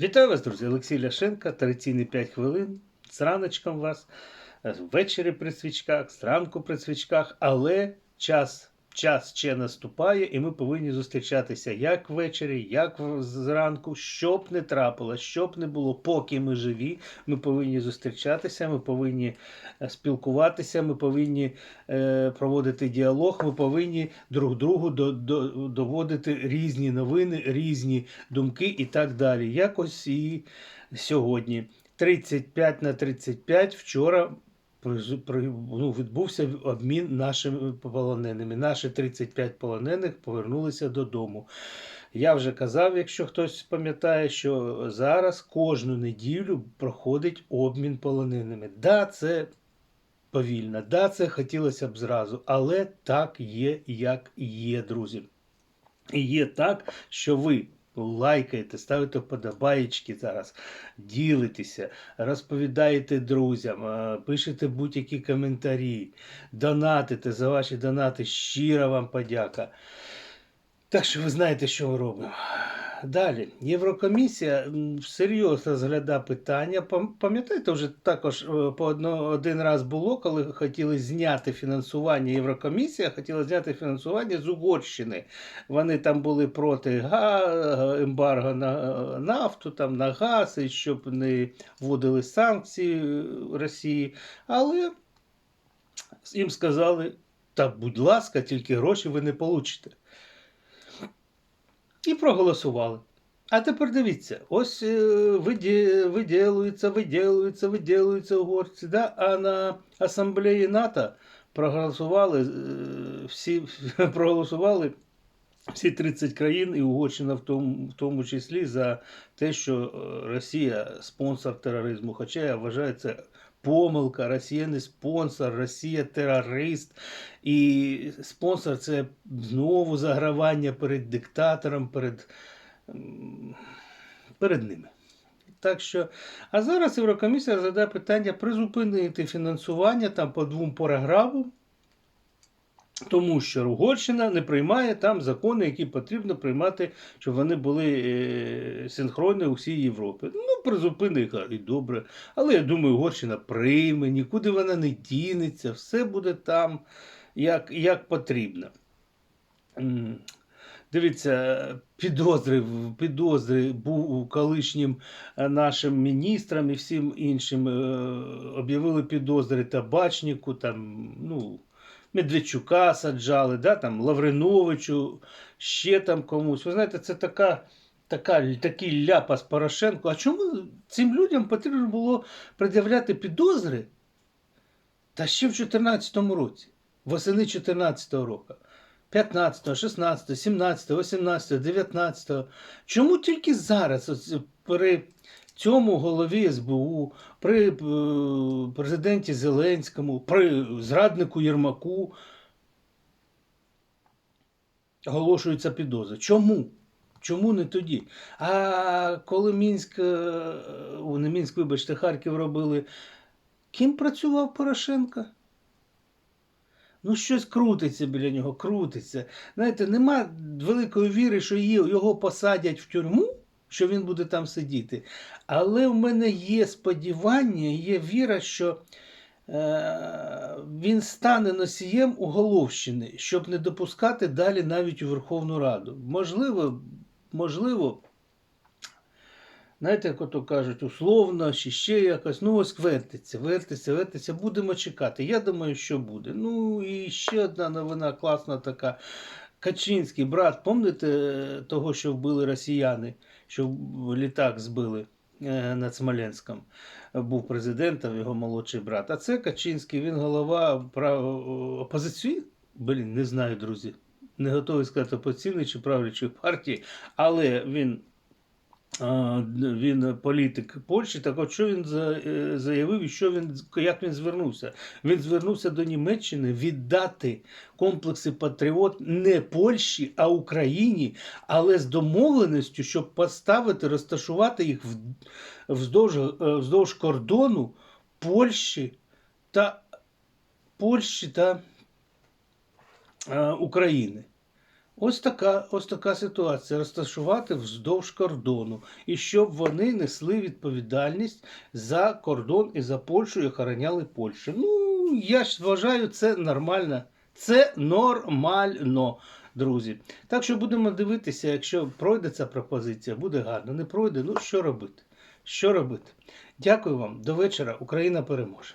Вітаю вас, друзі! Олексій Ляшенко, традиційні 5 хвилин. З раночком вас, е, ввечері при свічках, зранку при свічках, але час, час ще наступає, і ми повинні зустрічатися як ввечері, як зранку, щоб не трапилось, щоб не було, поки ми живі. Ми повинні зустрічатися, ми повинні е, спілкуватися, ми повинні е, проводити діалог, ми повинні друг другу до, до, доводити різні новини, різні думки і так далі. Якось і сьогодні. 35 на 35 вчора ну, відбувся обмін нашими полоненими. Наші 35 полонених повернулися додому. Я вже казав, якщо хтось пам'ятає, що зараз кожну неділю проходить обмін полоненими. Да, це повільно, да, це хотілося б зразу, але так є, як є, друзі. І є так, що ви лайкаєте, ставите вподобаєчки зараз, ділитеся, розповідаєте друзям, е, пишете будь-які коментарі, донатите за ваші донати. Щира вам подяка. Так що ви знаєте, що ми робимо. Далі, Єврокомісія всерйоз розглядає питання. Пам'ятаєте, вже також е, по одно, один раз було, коли хотіли зняти фінансування. Єврокомісія хотіла зняти фінансування з Угорщини. Вони там були проти га- ембарго на е, нафту, там, на газ, і щоб не вводили санкції е, Росії. Але їм сказали: та, будь ласка, тільки гроші ви не получите. І проголосували. А тепер дивіться, ось е, виді- виділуються, виділуються, виділуються угорці, да? а на асамблеї НАТО проголосували е, всі, проголосували всі 30 країн, і Угорщина в тому, в тому числі за те, що е, Росія спонсор тероризму. Хоча я вважаю це помилка, Росія не спонсор, Росія терорист. І спонсор це знову загравання перед диктатором, перед, перед ними. Так що, а зараз Єврокомісія розглядає питання призупинити фінансування там по двом програмам, тому що Угорщина не приймає там закони, які потрібно приймати, щоб вони були е, синхронні у всій Європі. Ну, призупини і добре. Але я думаю, Угорщина прийме, нікуди вона не дінеться, все буде там, як, як потрібно. Дивіться, підозри, підозри був колишнім е, нашим міністрам і всім іншим е, об'явили підозри табачнику, там, ну, Медведчука саджали, да, там, Лавриновичу, ще там комусь. Ви знаєте, це така, така, такий ляпас Порошенко. А чому цим людям потрібно було пред'являти підозри? Та ще в 2014 році, восени 2014 року. 15, 16, 17, 18, 19. Чому тільки зараз, ось, при цьому голові СБУ, при е, президенті Зеленському, при зраднику Єрмаку оголошуються підозри? Чому? Чому не тоді? А коли Мінськ, е, о, не Мінськ, вибачте, Харків робили, ким працював Порошенко? Ну, щось крутиться біля нього, крутиться. Знаєте, нема великої віри, що його посадять в тюрму, що він буде там сидіти. Але в мене є сподівання, є віра, що е, він стане носієм уголовщини, щоб не допускати далі навіть у Верховну Раду. Можливо, можливо. Знаєте, як ото кажуть, условно, чи ще якось. Ну, ось вертиться, вертиться, вертиться. Будемо чекати. Я думаю, що буде. Ну і ще одна новина класна така. Качинський брат, пам'ятаєте того, що вбили росіяни, що літак збили е, над Смоленськом? Був президентом, його молодший брат. А це Качинський, він голова опозиції. Блін, не знаю, друзі. Не готовий сказати опозиційної чи правлячої партії, але він він політик Польщі. Так от що він е, заявив і що він, як він звернувся? Він звернувся до Німеччини віддати комплекси Патріот не Польщі, а Україні, але з домовленістю, щоб поставити, розташувати їх вздовж, е, вздовж кордону Польщі та Польщі та України. Ось така, ось така ситуація розташувати вздовж кордону, і щоб вони несли відповідальність за кордон і за Польщу і охороняли Польщу. Ну, я ж вважаю, це нормально. Це нормально, друзі. Так що будемо дивитися, якщо пройде ця пропозиція, буде гарно. Не пройде, ну що робити? Що робити? Дякую вам. До вечора. Україна переможе.